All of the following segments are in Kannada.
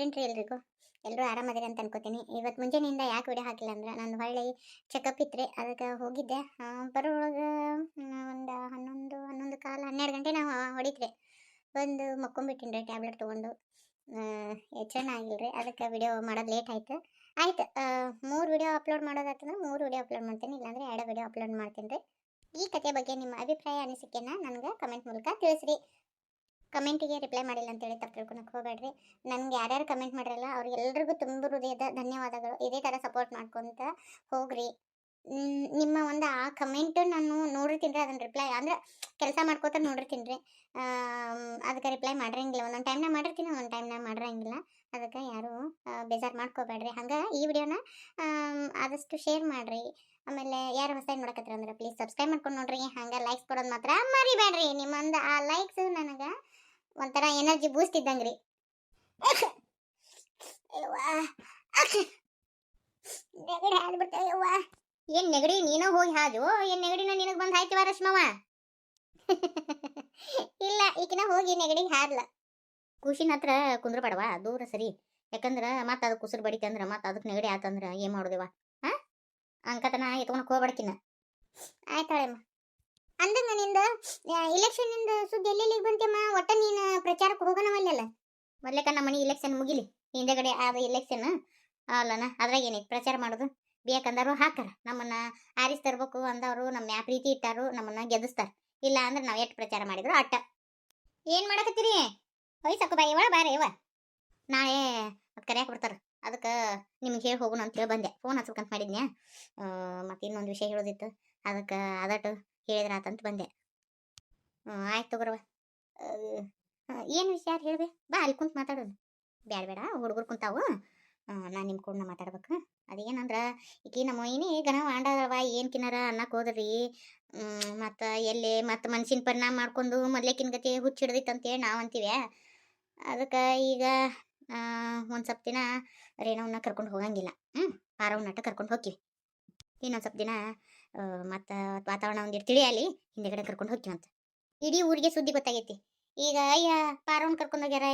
ರೀ ಎಲ್ರಿಗೂ. ಎಲ್ಲರೂ ಆರಾಮದಿರಿ ಅಂತ ಅನ್ಕೋತೀನಿ. ಇವತ್ತು ಮುಂಜಾನೆಯಿಂದ ಯಾಕೆ ವಿಡಿಯೋ ಹಾಕಿಲ್ಲ ಅಂದ್ರೆ ನಾನು ಹೊಳ್ಳಿ ಚೆಕಪ್ ಇತ್ತು ರೀ ಅದಕ್ಕೆ ಹೋಗಿದ್ದೆ. ಬರೋಳಗೆ ಒಂದು ಹನ್ನೊಂದು ಹನ್ನೊಂದು ಕಾಲ, ಹನ್ನೆರಡು ಗಂಟೆ ನಾವು ಹೊಡಿತ್ರಿ. ಬಂದು ಮಕ್ಕೊಂಬಿಟ್ಟಿನಿ ರೀ ಟ್ಯಾಬ್ಲೆಟ್ ತೊಗೊಂಡು. ಆಗಿಲ್ಲ ರೀ ಅದಕ್ಕೆ ವಿಡಿಯೋ ಮಾಡೋದು ಲೇಟ್ ಆಯಿತು. ಆಯ್ತು ಮೂರು ವಿಡಿಯೋ ಅಪ್ಲೋಡ್ ಮಾಡೋದಾಯ್ತಂದ್ರೆ ಮೂರು ವಿಡಿಯೋ ಅಪ್ಲೋಡ್ ಮಾಡ್ತೀನಿ. ಇಲ್ಲಾಂದರೆ ಎರಡು ವಿಡಿಯೋ ಅಪ್ಲೋಡ್ ಮಾಡ್ತೀನಿ ರೀ. ಈ ಕಥೆ ಬಗ್ಗೆ ನಿಮ್ಮ ಅಭಿಪ್ರಾಯ ಅನಿಸಿಕೆನ ನನಗೆ ಕಮೆಂಟ್ ಮೂಲಕ ತಿಳಿಸ್ರಿ. ಕಮೆಂಟಿಗೆ ರಿಪ್ಲೈ ಮಾಡಿಲ್ಲ ಅಂತೇಳಿ ತಪ್ಪು ತಿಳ್ಕೊಳಕ್ಕೆ ಹೋಗಬೇಡ್ರಿ. ನನಗೆ ಯಾರ್ಯಾರು ಕಮೆಂಟ್ ಮಾಡಿರಲ್ಲ ಅವ್ರಿಗೆಲ್ರಿಗೂ ತುಂಬ ಹೃದಯದ ಧನ್ಯವಾದಗಳು. ಇದೇ ಥರ ಸಪೋರ್ಟ್ ಮಾಡ್ಕೊತ ಹೋಗ್ರಿ. ನಿಮ್ಮ ಒಂದು ಆ ಕಮೆಂಟು ನಾನು ನೋಡಿರ್ತೀನಿ ರೀ ಅದನ್ನ ರಿಪ್ಲೈ ಅಂದ್ರೆ ಕೆಲಸ ಮಾಡ್ಕೋತ ನೋಡಿರ್ತೀನಿ ರೀ. ಅದಕ್ಕೆ ರಿಪ್ಲೈ ಮಾಡಿರಂಗಿಲ್ಲ. ಒಂದೊಂದು ಟೈಮ್ನಾಗ ಮಾಡಿರ್ತೀನಿ, ಒಂದೊಂದು ಟೈಮ್ನಾಗ ಮಾಡಿರಂಗಿಲ್ಲ. ಅದಕ್ಕೆ ಯಾರು ಬೇಜಾರು ಮಾಡ್ಕೋಬೇಡ್ರಿ. ಹಂಗೆ ಈ ವಿಡಿಯೋನ ಆದಷ್ಟು ಶೇರ್ ಮಾಡಿರಿ. ಆಮೇಲೆ ಯಾರು ಹೊಸದಾಗಿ ನೋಡಕತ್ತರ ಅಂದ್ರೆ ಪ್ಲೀಸ್ ಸಬ್ಸ್ಕ್ರೈಬ್ ಮಾಡ್ಕೊಂಡು ನೋಡ್ರಿ. ಹಂಗೆ ಲೈಕ್ಸ್ ಕೊಡೋದು ಮಾತ್ರ ಮರಿಬೇಡ್ರಿ. ನಿಮ್ಮೊಂದು ಆ ಲೈಕ್ಸ್ ನನಗೆ ಒಂಥರ ಎನರ್ಜಿ ಬೂಸ್ಟ್ ಇದ್ದಂಗ್ರಿ. ನೆಗಡಿ ಹಾದ್ಬಿಡ್ತೇವೆ ಏನ್ ನೆಗಡಿ? ನೀನ ಹೋಗಿ ಹಾಜು. ಏನ್ ನೆಗಡಿನ ನಿನಗೆ ಬಂದ್ ಹಾಯ್ತಿವ ರಶ್ಮವ? ಇಲ್ಲ, ಈಕಿನ ಹೋಗಿ ನೆಗಡಿಗೆ ಹಾದ್ಲ. ಖುಷಿನ ಹತ್ರ ಕುಂದ್ರ ಬೇಡವಾ? ದೂರ ಸರಿ. ಯಾಕಂದ್ರ ಮತ್ತ ಅದು ಬಡಿತೆ ಅಂದ್ರ, ಮತ್ತ ಅದಕ್ಕೆ ನೆಗಡಿ ಆತಂದ್ರ ಏನ್ ಮಾಡೋದಿವ? ಹಾ? ಅಂಕತನ ಎತ್ಕೊಳಕ್ ಹೋಗ್ಬಡ್ಕಿನ ಆಯ್ತಾಳಮ್ಮ ಅಂದಂಗ ನಿಂದ ಇಲೆಕ್ಷನ್ನಿಂದ ಸುದ್ದಿ ಎಲ್ಲೆಲ್ಲಿಗೆ ಬಂತಮ್ಮ ಒಟ್ಟ ನೀನು ಪ್ರಚಾರಕ್ಕೆ ಹೋಗೋಣವಲ್ಲ ಮೊದ್ಲೇಕ ನಮ್ಮ ಮನೆ ಇಲೆಕ್ಷನ್ ಮುಗಿಲಿ, ಹಿಂದೆಗಡೆ ಆದ ಇಲೆಕ್ಷನ್ ಅಲ್ಲನ, ಅದ್ರಾಗ ಏನೈತೆ ಪ್ರಚಾರ ಮಾಡೋದು? ಬೇಕಂದರು ಹಾಕಾರ ನಮ್ಮನ್ನ ಆರಿಸ್ ತರ್ಬೇಕು ಅಂದವರು ನಮ್ಮ ಯಾ ಪ್ರೀತಿ ಇಟ್ಟಾರು, ನಮ್ಮನ್ನ ಗೆದಿಸ್ತಾರ ಇಲ್ಲ ಅಂದ್ರೆ ನಾವು ಎಷ್ಟು ಪ್ರಚಾರ ಮಾಡಿದ್ರು ಅಟ್ಟ. ಏನ್ ಮಾಡಕತ್ತೀರಿ? ಹೊಯ್ ಸಾಕು ಬಾಯಿ ಒಳ ಬಾರೆ ಇವ ನಾಳೆ ಅದ್ ಕರೆಯಾಕ್ ಬರ್ತಾರ, ಅದಕ್ಕೆ ನಿಮ್ಗೆ ಹೇಳಿ ಹೋಗೋಣ ಅಂತ ಹೇಳಿ ಬಂದೆ. ಫೋನ್ ಹಚ್ಬೇಕಂತ ಮಾಡಿದ್ನ್ಯಾ? ಮತ್ತೆ ಇನ್ನೊಂದು ವಿಷಯ ಹೇಳೋದಿತ್ತು. ಅದಕ್ಕೆ ಅದಟ್ಟು ಹೇಳಿದ್ರ ಆತಂತ ಬಂದೆ. ಹ್ಞೂ ಆಯ್ತು ತಗೋರವ ಏನು ವಿಷಯ ಹೇಳ್ಬೆ? ಬಾ ಅಲ್ಲಿ ಕುಂತ ಮಾತಾಡೋದು ಬೇಡ ಬೇಡ, ಹುಡುಗರು ಕುಂತಾವು. ನಾನು ನಿಮ್ಮ ಕೂಡ ಮಾತಾಡ್ಬೇಕು. ಅದೇನಂದ್ರೆ, ಈಕಿ ನಮ್ಮ ಏನೇ ಗಣ ವಾಂಡವ ಏನು ತಿನ್ನಾರ ಅನ್ನಕ್ಕೆ ಹೋದ್ರಿ. ಮತ್ತು ಎಲ್ಲಿ ಮತ್ತು ಮನ್ಸಿನ ಪರಿಣಾಮ ಮಾಡ್ಕೊಂಡು ಮೊದ್ಲೇಕಿನ ಗತಿ ಹುಚ್ಚ ಅಂತೇಳಿ ನಾವು ಅಂತೀವಿ ಅದಕ್ಕೆ ಈಗ ಒಂದು ಸ್ವಲ್ಪ ದಿನ ರೇಣವನ್ನ ಕರ್ಕೊಂಡು ಹೋಗಂಗಿಲ್ಲ. ಹ್ಞೂ ಪಾರವನ್ನಟ್ಟ ಕರ್ಕೊಂಡು ಹೋಗ್ತೀವಿ ಇನ್ನೊಂದು ಸ್ವಲ್ಪ ದಿನ ಮತ್ತು ವಾತಾವರಣ ಒಂದಿಟ್ಟು ತಿಳಿಯಲಿ ಹಿಂದೆಗಡೆ ಕರ್ಕೊಂಡು ಹೋಗ್ತೀವಂತ ಇಡೀ ಊರಿಗೆ ಸುದ್ದಿ ಗೊತ್ತಾಗೈತಿ. ಈಗ, ಅಯ್ಯ ಪಾರವನ್ ಕರ್ಕೊಂಡು ಹೋಗ್ಯಾರ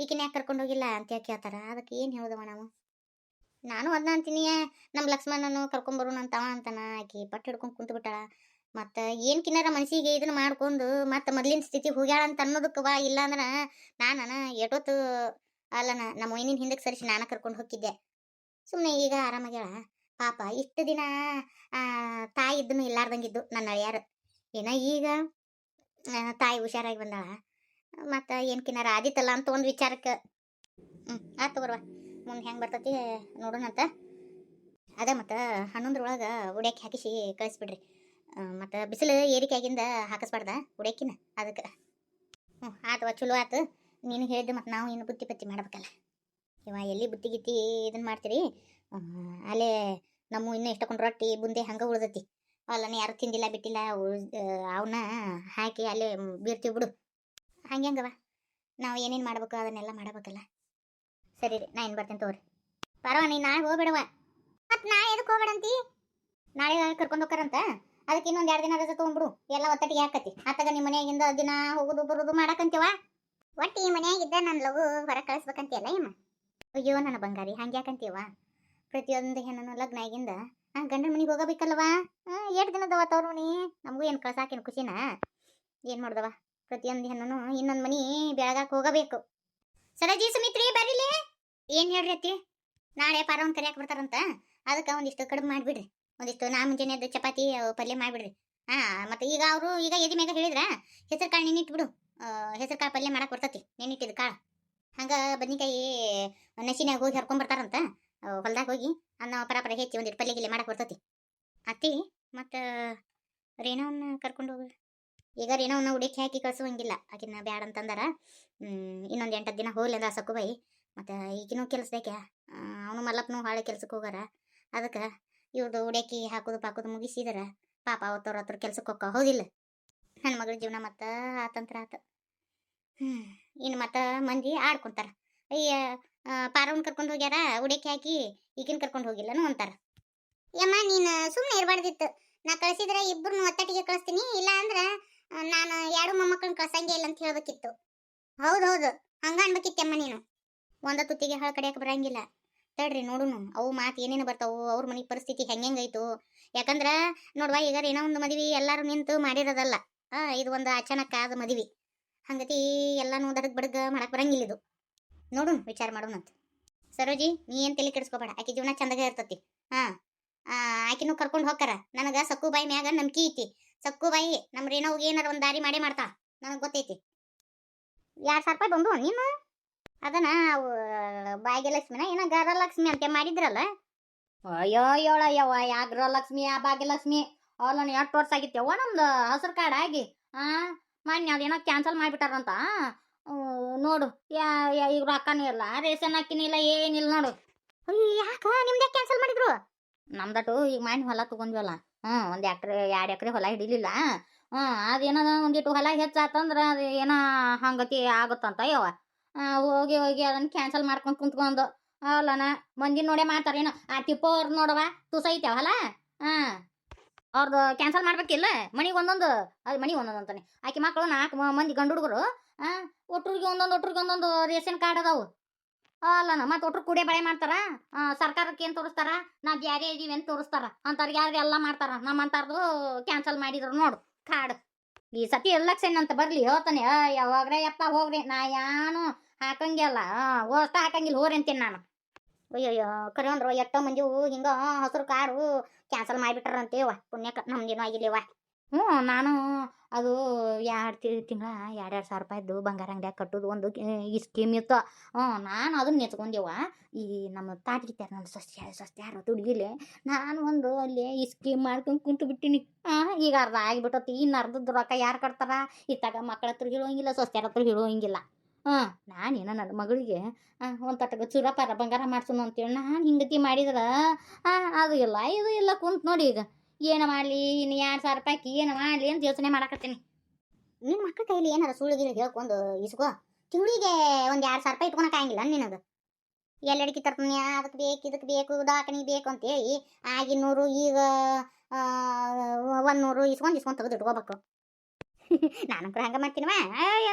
ಈಕಿನ ಯಾಕೆ ಕರ್ಕೊಂಡು ಹೋಗಿಲ್ಲ? ಅಂತ ಕೇಳ್ತಾರ. ಅದಕ್ಕೆ ಏನು ಹೇಳ್ದವ ನಾವು? ನಾನು ಅದನ್ನ ಅಂತೀನಿ ನಮ್ಮ ಲಕ್ಷ್ಮಣನು ಕರ್ಕೊಂಬರೋಣ ಅಂತವ ಅಂತಾನ. ಆಕಿ ಪಟ್ಟು ಹಿಡ್ಕೊಂಡು ಕುಂತು ಬಿಟ್ಟಾಳ. ಮತ್ತು ಏನು ಕಿನ್ನಾರ ಮನಸ್ಸಿಗೆ ಇದನ್ನ ಮಾಡ್ಕೊಂಡು, ಮತ್ತು ಮೊದ್ಲಿನ ಸ್ಥಿತಿ ಹೋಗ್ಯಾಳ ಅಂತ ಅನ್ನೋದಕ್ಕವ ಇಲ್ಲ ಅಂದ್ರೆ ನಾನು ಎಟೋತ್ ಅಲ್ಲನ, ನಮ್ಮ ಮೈನಿನ ಹಿಂದಕ್ಕೆ ಸರಿಸಿ ನಾನು ಕರ್ಕೊಂಡು ಹೋಗಿದ್ದೆ ಸುಮ್ಮನೆ ಈಗ ಆರಾಮಾಗ್ಯಾಳ. ಪಾಪ ಇಷ್ಟು ದಿನ ತಾಯಿ ಇದ್ದನು ಇಲ್ಲಾರ್ದಂಗಿದ್ದು ನನ್ನ ಅಳಿಯಾರು. ಏನ ಈಗ ತಾಯಿ ಹುಷಾರಾಗಿ ಬಂದಾಳ. ಮತ್ತು ಏನು ಕಿನ್ನಾರ ಆದಿತ್ತಲ್ಲ ಅಂತ ಒಂದು ವಿಚಾರಕ್ಕೆ. ಹ್ಞೂ ಆಯ್ತು ತಗೋರ್ವ. ಮುಂದೆ ಹೆಂಗೆ ಬರ್ತೈತಿ ನೋಡೋಣಂತ ಅದ ಮತ್ತು ಹನ್ನೊಂದ್ರೊಳಗೆ ಉಡ್ಯಾಕಿ ಹಾಕಿಸಿ ಕಳಿಸ್ಬಿಡ್ರಿ. ಮತ್ತು ಬಿಸಿಲು ಏರಿಕೆ ಆಗಿಂದ ಹಾಕಿಸ್ಬಾರ್ದ ಉಡ್ಯಾಕಿನ ಅದಕ್ಕೆ. ಹ್ಞೂ ಆತವ ಚಲೋ ಆತು. ನೀನು ಹೇಳಿದ್ದು ಮತ್ತು ನಾವು ಇನ್ನು ಬುತ್ತಿ ಪತ್ತಿ ಮಾಡ್ಬೇಕಲ್ಲ. ಇವ ಎಲ್ಲಿ ಬುತ್ತಿ ಗಿತ್ತಿ ಇದನ್ನು ಮಾಡ್ತೀರಿ? ಅಲ್ಲೇ ನಮ್ಮ ಇನ್ನೂ ಇಷ್ಟಕೊಂಡು ರೊಟ್ಟಿ, ಬುಂದೆ ಹಂಗೆ ಉಳ್ದತಿ. ಅಲ್ಲನ ಯಾರು ತಿಂದಿಲ್ಲ, ಬಿಟ್ಟಿಲ್ಲ ಅವನ್ನ ಹಾಕಿ ಅಲ್ಲೇ ಬೀರ್ತೀವಿ ಬಿಡು. ಹಂಗೆ ಹಂಗವ. ನಾವು ಏನೇನು ಮಾಡ್ಬೇಕು ಅದನ್ನೆಲ್ಲ ಮಾಡಬೇಕಲ್ಲ. ಸರಿ ರೀ, ನಾ ಏನು ಬರ್ತೇನೆ ತಗೋರಿ. ಪರವ, ನೀನು ನಾಳೆ ಹೋಗ್ಬೇಡವ. ಮತ್ತು ನಾ ಎದಕ್ಕೆ ಹೋಗ್ಬೇಡಂತಿ ನಾಳೆ ಕರ್ಕೊಂಡು ಹೋಗ್ತಾರಂತ ಅದಕ್ಕೆ ಇನ್ನೊಂದು ಎರಡು ದಿನ ರಜೆ ತೊಗೊಂಡ್ಬಿಡು ಎಲ್ಲ ಒತ್ತಟಿಗೆ ಹಾಕತಿ. ಆತಾಗ ನಿಮ್ಮ ಮನೆಯಾಗಿಂದ ದಿನ ಹೋಗೋದು ಬರೋದು ಮಾಡಕ್ಕಂತೀವ ಒಟ್ಟು ಈ ಮನೆಯಾಗಿದ್ದ ನನ್ನ ಲಗು ಹೊರಗೆ ಕಳಿಸ್ಬೇಕಂತೀಯಲ್ಲ ಏಮ್ಮ ಅಯ್ಯೋ, ನನ್ನ ಬಂಗಾರಿ ಹಂಗೆ ಯಾಕಂತೀವ ಪ್ರತಿಯೊಂದು ಹೆಣ್ಣನು ಲಗ್ನ ಆಗಿಂದ ಗಂಡನ ಮನೆಗೆ ಹೋಗಬೇಕಲ್ವಾ? ಎಷ್ಟು ದಿನದವ ತವ್ರ ಮನೆ? ನಮಗೂ ಏನು ಕಳ್ಸಾಕೇನು ಖುಷಿನಾ? ಏನು ಮಾಡ್ದವ? ಪ್ರತಿಯೊಂದು ಹೆಣ್ಣನು ಇನ್ನೊಂದು ಮನೆ ಬೆಳಗಾಕ ಹೋಗಬೇಕು. ಸರಜಿ, ಸುಮಿತ್ರಿ, ಬರ್ರಿಲಿ? ಏನು ಹೇಳ್ರಿ ಅತ್ತಿ? ನಾಳೆ ಪಾರವನ್ ಕರಿಯಾಕ ಬರ್ತಾರಂತ? ಅದಕ್ಕೆ ಒಂದಿಷ್ಟು ಕಡಿಮೆ ಮಾಡಿಬಿಡ್ರಿ. ಒಂದಿಷ್ಟು ನಾ ಮುಂಜಾನೆ ಚಪಾತಿ ಪಲ್ಯ ಮಾಡಿಬಿಡ್ರಿ. ಹಾಂ ಮತ್ತು ಈಗ ಅವರು ಈಗ ಎದಿ ಮ್ಯಾಗ ಹೇಳಿದ್ರ ಹೆಸರು ಕಾಳು ನೆನಿಟ್ಬಿಡು ಹೆಸರು ಕಾಳು ಪಲ್ಯ ಮಾಡಕ್ಕೆ ಬರ್ತೈತಿ ನೆನಿಟ್ಟಿದ್ದು ಕಾಳು. ಹಂಗೆ ಬದ್ನಿಕಾಯಿ ನಸಿನ್ಯಾಗ ಹೋಗಿ ಹರ್ಕೊಂಬರ್ತಾರಂತ. ಹೊಲ್ದಾಗ ಹೋಗಿ ಅನ್ನ ಪರ ಹೆಚ್ಚಿ ಒಂದಿಟ್ಟು ಪಲ್ಯ ಗಿಲ್ಲೆ ಮಾಡಕ್ಕೆ ಬರ್ತತಿ. ಅತ್ತಿ, ಮತ್ತು, ರೇಣವನ್ನ ಕರ್ಕೊಂಡು ಹೋಗಿ. ಈಗ ರೇಣವನ್ನ ಉಡಕ್ಕೆ ಹಾಕಿ ಕಳಿಸುವಂಗಿಲ್ಲ. ಆಕಿನ ಬ್ಯಾಡ ಅಂತಂದಾರ. ಇನ್ನೊಂದು ಎಂಟತ್ತು ದಿನ ಹೋಗ್ಲಿ ಅಂದ್ರ ಸಕ್ಕು ಬೈ ಮತ್ತು ಈಗಿನೂ ಬೇಕಾ ಅವನು ಮಲ್ಲಪ್ಪನು ಹಾಳೆ ಕೆಲ್ಸಕ್ಕೆ ಹೋಗಾರ. ಅದಕ್ಕೆ ಇವ್ರದ್ದು ಉಡಕ್ಕಿ ಹಾಕೋದು ಪಾಕೋದು ಮುಗಿಸಿದಾರ. ಪಾಪ ಅವತ್ತವ್ರ ಹತ್ರ ಕೆಲ್ಸಕ್ಕೆ ಹೋಗ ಹೌದಿಲ್ಲ. ನನ್ನ ಮಗಳ ಜೀವನ ಮತ್ತು ಆತಂತ್ರ ಆತ. ಇನ್ನು ಮತ್ತು ಮಂದಿ ಆಡ್ಕೊಂತಾರ. ಅಯ್ಯ ಪಾರವನ್ ಕರ್ಕೊಂಡು ಹೋಗ್ಯಾರ ಉಡಕ್ಕಿ ಹಾಕಿ ಈಗಿನ ಕರ್ಕೊಂಡು ಹೋಗಿಲ್ಲನು ಅಂತಾರ. ಯಮ್ಮ, ನೀನು ಸುಮ್ಮನೆ ಇರಬಾರ್ದಿತ್ತು. ನಾ ಕಳಿಸಿದ್ರೆ ಇಬ್ಬರನ್ನು ಒತ್ತಟಿಗೆ ಕಳಿಸ್ತೀನಿ ಇಲ್ಲ ಅಂದ್ರೆ ನಾನು ಎರಡು ಮೊಮ್ಮಕ್ಕಳನ್ನ ಕಳ್ಸಂಗೆ ಇಲ್ಲ ಅಂತ ಹೇಳ್ಬೇಕಿತ್ತು. ಹೌದು ಹೌದು, ಹಂಗ ಅನ್ಬೇಕಿತ್ತಮ್ಮ ನೀನು. ಒಂದ ತುತ್ತಿಗೆ ಹಾಳು ಕಡಿಯಕ್ ಬರಂಗಿಲ್ಲ. ತಡ್ರಿ, ನೋಡುನು, ಅವು ಮಾತು ಏನೇನು ಬರ್ತಾವು, ಅವ್ರ ಮನೆ ಪರಿಸ್ಥಿತಿ ಹೆಂಗೆಂಗೈತು. ಯಾಕಂದ್ರೆ, ನೋಡ್ವಾ, ಈಗ ಏನೋ ಒಂದು ಮದ್ವಿ ಎಲ್ಲರೂ ನಿಂತು ಮಾಡಿರೋದಲ್ಲ. ಇದು ಒಂದು ಅಚಾನಕ್ ಆದ ಮದ್ವಿ. ಹಂಗತಿ ಎಲ್ಲಾನು ದಡಗ್ ಬಡಗ ಮಾಡಕ್ ಬರಂಗಿಲ್ಲ ಇದು. ನೋಡುನ್ ವಿಚಾರ ಮಾಡೋಣಂತ ಸರೋಜಿ, ನೀ ಏನು ತಲೆ ಕೆಡಿಸ್ಕೋಬೇಡ. ಆಕೆ ಜೀವನ ಚಂದಗ ಇರ್ತತಿ. ಹಾಂ ಆಕೆನೂ ಕರ್ಕೊಂಡು ಹೋಗ್ತಾರ ನನಗೆ ಸಕ್ಕು ಬಾಯಿ ಮ್ಯಾಗ ನಂಬಿಕೆ ಐತಿ. ಸಕ್ಕು ಬಾಯಿ ನಮ್ಮ ರೇಣವ್ಗೆ ಏನಾರ ಒಂದು ದಾರಿ ಮಾಡೇ ಮಾಡ್ತಾ. ನನಗೆ ಗೊತ್ತೈತಿ. ಎರಡು ಸಾವಿರ ರೂಪಾಯಿ ಬಂದು ನೀನು ಅದನ್ನ ಭಾಗ್ಯಲಕ್ಷ್ಮಿನ ಏನ ಗರಲಕ್ಷ್ಮಿ ಅಂತ ಮಾಡಿದ್ರಲ್ಲ? ಅಯ್ಯೋ ಯೋಳ ಯವ ಯಾ ಗೃಹಲಕ್ಷ್ಮಿ ಆ ಭಾಗ್ಯಲಕ್ಷ್ಮಿ? ಅಲ್ಲ ನಾನು ಎಷ್ಟು ವರ್ಷ ಆಗಿತ್ತೇವ ನಮ್ದು? ಹಸಿರು ಕಾರ್ಡ್ ಆಗಿ. ಹಾಂ ಮೊನ್ನೆ ಅದೇನೋ ಕ್ಯಾನ್ಸಲ್ ಮಾಡಿಬಿಟ್ಟಾರಂತ. ನೋಡು, ಯಾ ಯಾ ಈಗ ಇಲ್ಲ, ರೇಷನ್ ಹಾಕಿನಿಲ್ಲ ಏನಿಲ್ಲ ನೋಡು. ಯಾಕ? ನಿಮ್ದೇ ಕ್ಯಾನ್ಸಲ್ ಮಾಡಿದ್ರು? ನಮ್ದಟು, ಈಗ ಮಾಡಿ ಹೊಲ ತಗೊಂಡ್ವಲ್ಲ ಹ್ಞೂ ಒಂದು ಎಕ್ರೆ, ಎರಡು ಎಕರೆ ಹೊಲ ಹಿಡಿಲಿಲ್ಲ. ಹ್ಞೂ ಅದೇನದ, ಒಂದಿಟ್ಟು ಹೊಲ ಹೆಚ್ಚಾತಂದ್ರೆ ಅದು ಏನೋ ಹಂಗತಿ ಆಗುತ್ತಂತ ಯಾವ ಹೋಗಿ ಹೋಗಿ ಅದನ್ನ ಕ್ಯಾನ್ಸಲ್ ಮಾಡ್ಕೊಂಡು ಕುಂತ್ಕೊಂಡು, ಅಲ್ಲನ ಮಂದಿ ನೋಡೇ ಮಾಡ್ತಾರೇನು ಆ ಟಿಪ್ಪೋ ಅವ್ರು ನೋಡವ ತುಸ ಐತೆವ ಹೊಲ? ಹಾಂ ಅವ್ರದ್ದು ಕ್ಯಾನ್ಸಲ್ ಮಾಡ್ಬೇಕಿಲ್ಲ, ಮನಿಗೆ ಒಂದೊಂದು, ಅದು ಮನಿಗೆ ಒಂದೊಂದು ಅಂತಾನೆ. ಆಕೆ ಮಕ್ಕಳು ನಾಲ್ಕು ಮಂದಿ ಗಂಡು ಹುಡುಗರು ಹಾಂ ಒಟ್ರಿಗೆ ಒಂದೊಂದು ಒಟ್ರಿಗೆ ಒಂದೊಂದು ರೇಷನ್ ಕಾರ್ಡ್ ಅದಾವು. ಅಲ್ಲನ ಮತ್ತೆ ಒಟ್ರು ಕೂಡೆ ಬಳೆ ಮಾಡ್ತಾರ? ಸರ್ಕಾರಕ್ಕೆ ಏನು ತೋರಿಸ್ತಾರ? ನಾ ಬ್ಯಾರೆ ಇದೀವಿ ಅಂತ ತೋರಿಸ್ತಾರ? ಅಂತವ್ರಿಗೆ ಯಾರು ಎಲ್ಲ ಮಾಡ್ತಾರ? ನಮ್ಮಂತಾರ್ದು ಕ್ಯಾನ್ಸಲ್ ಮಾಡಿದ್ರು ನೋಡು ಕಾರ್ಡ್ ಈ ಸತಿ ಎಲೆಕ್ಷನ್ ಅಂತ ಬರ್ಲಿ ಹೇಳ್ತಾನೆ. ಆ, ಯಾವಾಗ್ರೆ ಯಪ್ಪ ಹೋಗ್ರಿ ನಾ ಯಾನು ಹಾಕಂಗಿಲ್ಲ. ಹೋಸ್ತ ಹಾಕಂಗಿಲ್ಲ ಹೋರಿ ಅಂತೀನಿ ನಾನು. ಅಯ್ಯಯ್ಯೋ ಕರೆ ಅಂದ್ರು ಎಷ್ಟೋ ಮಂದಿ ಹಿಂಗ ಹಸಿರು ಕಾರು ಕ್ಯಾನ್ಸಲ್ ಮಾಡಿಬಿಟ್ರಂತೇವ ಪುಣ್ಯಕ ನಮ್ದೇನೋ ಆಗಿಲ್ಲವ ಹ್ಞೂ, ನಾನು ಅದು ಎರಡು ತಿಂಗಳ ಎರಡೆರಡು ಸಾವಿರ ರೂಪಾಯಿದ್ದು ಬಂಗಾರ ಅಂಗಡಿಯಾಗ ಕಟ್ಟೋದು ಒಂದು ಈ ಸ್ಕೀಮ್ ಇತ್ತು. ಹ್ಞೂ, ನಾನು ಅದನ್ನ ನೆಚ್ಕೊಂಡೆವ ಈ ನಮ್ಮ ತಾಟಿಗಿತ್ಯಾರ ನನ್ನ ಸಸ್ಯ ಸಸ್ಯ ಯಾರು ನಾನು ಒಂದು ಅಲ್ಲಿ ಈ ಸ್ಕೀಮ್ ಮಾಡ್ಕೊಂಡು ಕುಂತು ಬಿಟ್ಟಿನಿ. ಹಾಂ ಈಗ ಅರ್ಧ ಆಗಿಬಿಟ್ಟತಿ, ಇನ್ನು ಅರ್ಧದ ರೊಕ್ಕ ಯಾರು ಕಟ್ತಾರ? ಇತ್ತಾಗ ಮಕ್ಕಳ ಹತ್ರ ಹೇಳೋಂಗಿಲ್ಲ ಸಸ್ಯಾರ ಹತ್ರ ಹೇಳೋಂಗಿಲ್ಲ ಹಾಂ ನಾನೇನೋ ನನ್ನ ಮಗಳಿಗೆ ಒಂದು ತಟ್ಟಗ ಚೂರಪಾರ ಬಂಗಾರ ಮಾಡ್ಸೋಣ ಅಂತೇಳಿ ನಾನು ಹಿಂಗತಿ ಮಾಡಿದ್ರೆ ಅದು ಇಲ್ಲ, ಇದು ಇಲ್ಲ ಕುಂತು ನೋಡಿ ಈಗ. ಏನು ಮಾಡಲಿ? ಇನ್ನು ಎರಡು ಸಾವಿರ ರೂಪಾಯಿ ಏನು ಮಾಡಲಿ ಅಂತ ಯೋಚನೆ ಮಾಡಕತ್ತೀನಿ. ನಿನ್ನ ಮಕ್ಕಳ ಕೈಲಿ ಏನಾರ ಸುಳ್ಳು ಗಿಳ್ಳು ಹೇಳ್ಕೊಂಡು ಇಸ್ಕೋ. ತಿಂಗಳಿಗೆ ಒಂದು ಎರಡು ಸಾವಿರ ರೂಪಾಯಿ ಇಟ್ಕೊಳಕ್ ಆಗಿಲ್ಲ ಎಲ್ಲಿ ಎಲ್ಲಡಿಕೆ ತರ್ತೀನಿ ಅದಕ್ಕೆ ಬೇಕು ಇದಕ್ಕೆ ಬೇಕು ದಾಖನಿಗೆ ಬೇಕು ಅಂತೇಳಿ ಆಗಿನೂರು ಈಗ ಒಂದ್ ನೂರು ಇಸ್ಕೊಂಡು ಇಸ್ಕೊಂಡು ತೆಗೆದು ಇಟ್ಕೋಬೇಕು ನಾನಂಕರು ಹಂಗೆ ಮಾಡ್ತೀನಿವ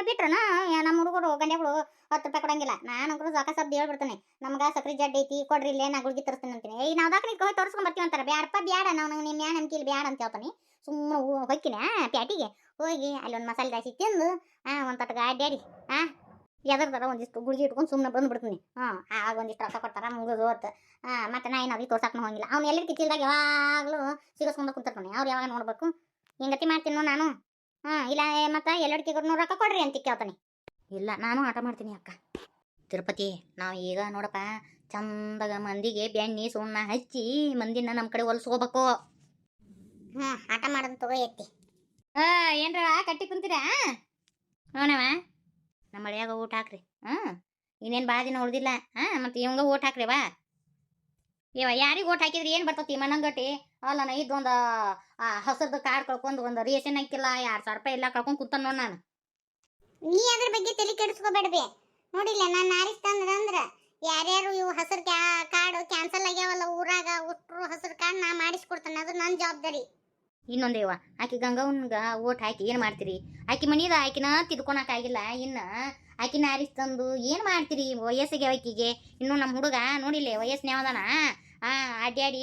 ಬಿಟ್ರನ ನಮ್ಮ ಹುಡುಗರು ಗಂಡೆಗಳು ಹತ್ತು ರೂಪಾಯಿ ಕೊಡಂಗಿಲ್ಲ. ನಾನು ನಾನಂಕರು ಸಾಕ ಸಬ್ದು ಹೇಳ್ಬಿಡ್ತಾನೆ ನಮ್ಗೆ ಸಕ್ರೆ ಜಡ್ಡು ಐತಿ, ಕೊಡ್ರಿ ಇಲ್ಲೇ, ನಾ ಗುಳ್ಗಿ ತರಿಸ್ತೀನಿ ಅಂತೀನಿ. ಈ ನಾವು ದಾಖಲೆ ಹೋಗಿ ತೋರಿಸ್ಕೊಂಡು ಬರ್ತೀವಿ ಅಂತಾರೆ. ಬ್ಯಾಡಪ್ಪ, ಬ್ಯಾಡ ನಾನು ನಂಗೆ ನಿಮ್ಮ ನಂಬಿಕೆ ಇಲ್ಲ, ಬ್ಯಾಡ ಅಂತ ಹೇಳ್ತಾನೆ. ಸುಮ್ಮನೆ ಹೊಯ್ಕಿನ ಪ್ಯಾಟಿಗೆ. ಹೋಗಿ ಅಲ್ಲಿ ಒಂದು ಮಸಾಲೆ ದಾಸಿ ತಿಂದು, ಆ, ಒಂದು ಅಡ್ಡಾಡಿ ಆ ಎದರ್ದಾರ ಒಂದಿಷ್ಟು ಗುಳಿಗೆ ಇಟ್ಕೊಂಡು ಸುಮ್ಮನೆ ಬಂದ್ಬಿಡ್ತೀನಿ ಹಾಂ ಆಗ ಒಂದಿಷ್ಟು ರೊಕ್ಕ ಕೊಡ್ತಾರ ಮುಗಿದು ಹೋತ್. ಹಾಂ ಮತ್ತೆ ನಾ ಏನಾದ್ರು ತೋರ್ಸಕ್ಕೆ ಹೋಗಿಲ್ಲ. ಅವ್ನು ಎಲ್ಲರಿಗೆ ಕಿಚ್ಚಿಲ್ದಾಗ ಯಾವಾಗಲೂ ಸಿಗಸ್ಕೊಂಡು ಕುಂತಿರ್ತಾನೆ. ಅವ್ರು ಯಾವಾಗ ನೋಡಬೇಕು? ಹಿಂಗತಿ ಮಾಡ್ತೀನಿ ನಾನು. ಹಾಂ ಇಲ್ಲ ಮತ್ತೆ ಎಲ್ಲಡಿಕೆ ನೂರು ರೊಕ್ಕ ಕೊಡ್ರಿ ಅಂತ ಕೇಳ್ತಾನೆ. ಇಲ್ಲ ನಾನು ಆಟ ಮಾಡ್ತೀನಿ ಅಕ್ಕ. ತಿರುಪತಿ ನಾವು ಈಗ ನೋಡಪ್ಪ ಚಂದಾಗ ಮಂದಿಗೆ ಬೆಣ್ಣೆ ಸುಣ್ಣ ಹಚ್ಚಿ ಮಂದಿನ ನಮ್ಮ ಕಡೆ ಹೊಲ್ಸ್ಕೋಬೇಕು. ಹ್ಞೂ ಆಟ ಮಾಡೋದು ತಗೋ ಎತ್ತಿ. ಹಾಂ ಏನ್ರ ಕಟ್ಟಿ ಕುಂತೀರಾ? ಹ್ಞೂನವ ನಮ್ಮ ಮಳೆಯಾಗ ಊಟ ಹಾಕ್ರಿ. ಹಾಂ ಇನ್ನೇನು ಭಾಳ ದಿನ ಉಳ್ದಿಲ್ಲ. ಹಾಂ ಮತ್ತು ಇವಂಗ ಓಟ್ ಹಾಕ್ರಿ ವಾ ಇವ ಯಾರಿಗೆ ಓಟ್ ಹಾಕಿದ್ರಿ? ಏನು ಬರ್ತತಿ ಮನಂಗಟ್ಟಿ? ಅಲ್ಲ ನಾನು ಇದೊಂದು ಹಸರ್ದು ಕಾರ್ಡ್ ಕಳ್ಕೊಂಡು ಒಂದು ರೇಷನ್ ಹಾಕಿಲ್ಲ ಎರಡು ಸಾವಿರ ರೂಪಾಯಿ ಇಲ್ಲ ಕಳ್ಕೊಂಡು ಕೂತಾನ ನೋಡಿ ನಾನು. ನೀ ಅದ್ರ ಬಗ್ಗೆ ತಲೆ ಕೆಡಿಸ್ಕೋಬೇಡ್ಬಿ. ನೋಡಿಲ್ಲ ನಾನು ಆರಿಸ್ತಂದ್ರ ಅಂದ್ರೆ ಯಾರ್ಯಾರು ಇವು ಹಸಿರು ಕ್ಯಾ ಕಾರ್ಡು ಕ್ಯಾನ್ಸಲ್ ಆಗ್ಯಾವಲ್ಲ ಊರಾಗ ಒಟ್ರು ಹಸಿರು ಕಾರ್ಡ್ ನಾ ಮಾಡಿಸ್ಕೊಡ್ತಾನೆ ಅದು ನನ್ನ ಜವಾಬ್ದಾರಿ. ಇನ್ನೊಂದೇವ ಆಕಿ ಗಂಗವನ್ಗ ಓಟ್ ಹಾಕಿ ಏನು ಮಾಡ್ತೀರಿ? ಆಕಿ ಮನೀದ ಆಕಿನ ತಿದ್ಕೊಳಕ್ಕಾಗಿಲ್ಲ ಇನ್ನು ಆಕಿನ ಆರಿಸ್ ತಂದು ಏನು ಮಾಡ್ತೀರಿ ವಯಸ್ಸಿಗೆ ಆಕಿಗೆ? ಇನ್ನು ನಮ್ಮ ಹುಡುಗ ನೋಡಿಲ್ಲ ವಯಸ್ಸಿನ ಯಾವ್ದಾನ ಆ ಅಡ್ಡಾಡಿ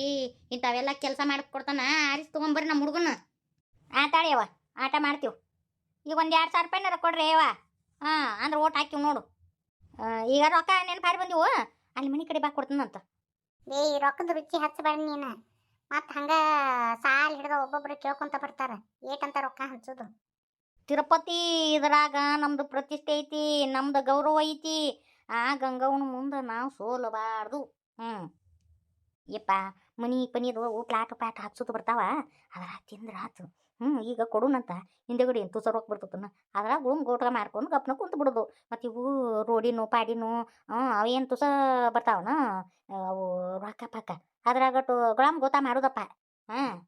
ಇಂಥವೆಲ್ಲ ಕೆಲಸ ಮಾಡಿಕೊಡ್ತಾನ ಆರಿಸ್ ತೊಗೊಂಬರ್ರಿ ನಮ್ಮ ಹುಡುಗನ. ಆಟಾಡ್ಯವ ಆಟ ಮಾಡ್ತೀವಿ. ಈಗ ಒಂದು ಎರಡು ಸಾವಿರ ರೂಪಾಯಿನಾರ ಕೊಡ್ರಿ ಯವ್ವ ಹಾಂ ಅಂದ್ರೆ ಓಟ್ ಹಾಕಿವ್ ನೋಡು. ಈಗ ರೊಕ್ಕ ನೆನಪಾರಿ ಬಂದಿವು ಅಲ್ಲಿ ಮನೆ ಕಡೆ ಬಾ ಕೊಡ್ತಾನಂತ. ಏ ಈ ರೊಕ್ಕದ ರುಚಿ ಹಚ್ಚಬೇಡ ನೀನು. ಮತ್ ಹಂಗೆ ಸಾಲ ಹಿಡ್ದ ಒಬ್ಬೊಬ್ರು ಕೇಳ್ಕೊಂತ ಬರ್ತಾರೆ. ಏಟಂತ ರೊಕ್ಕ ಹಚ್ಚೋದು ತಿರುಪತಿ ಇದ್ರಾಗ ನಮ್ದು ಪ್ರತಿಷ್ಠೆ ಐತಿ ನಮ್ದು ಗೌರವ ಐತಿ. ಆ ಗಂಗವನ ಮುಂದೆ ನಾವು ಸೋಲಬಾರ್ದು. ಹ್ಞೂ ಯಪ್ಪ, ಮನಿ ಪನೀರು ಪ್ಲಾಟ್ ಪ್ಲಾಟ್ ಹಚ್ಚೋದು ಬರ್ತಾವ. ಅದ್ರ ತಿಂದ್ರೆ ಆತು. ಹ್ಞೂ ಈಗ ಕೊಡುನಂತ ಹಿಂದೆಗಡೆ ಎಂತೂ ಸರೋಕ್ ಬರ್ತತನ. ಅದ್ರಾಗ ಗುಳುಮ್ ಗೋಟ್ಗ ಮಾರ್ಕೊಂಡು ಗಪ್ನ ಕುಂತು ಬಿಡೋದು. ಮತ್ತು ಇವು ರೋಡಿನೋ, ಪಾಡಿನೋ ಅವೇನು ತುಸ ಬರ್ತಾವನ? ಅವು ರೊಕ್ಕ ಪಕ್ಕ. ಅದ್ರಾಗಟ್ಟು ಗುಳಾಮ್ ಗೋತಾ ಮಾಡೋದಪ್ಪ. ಹಾಂ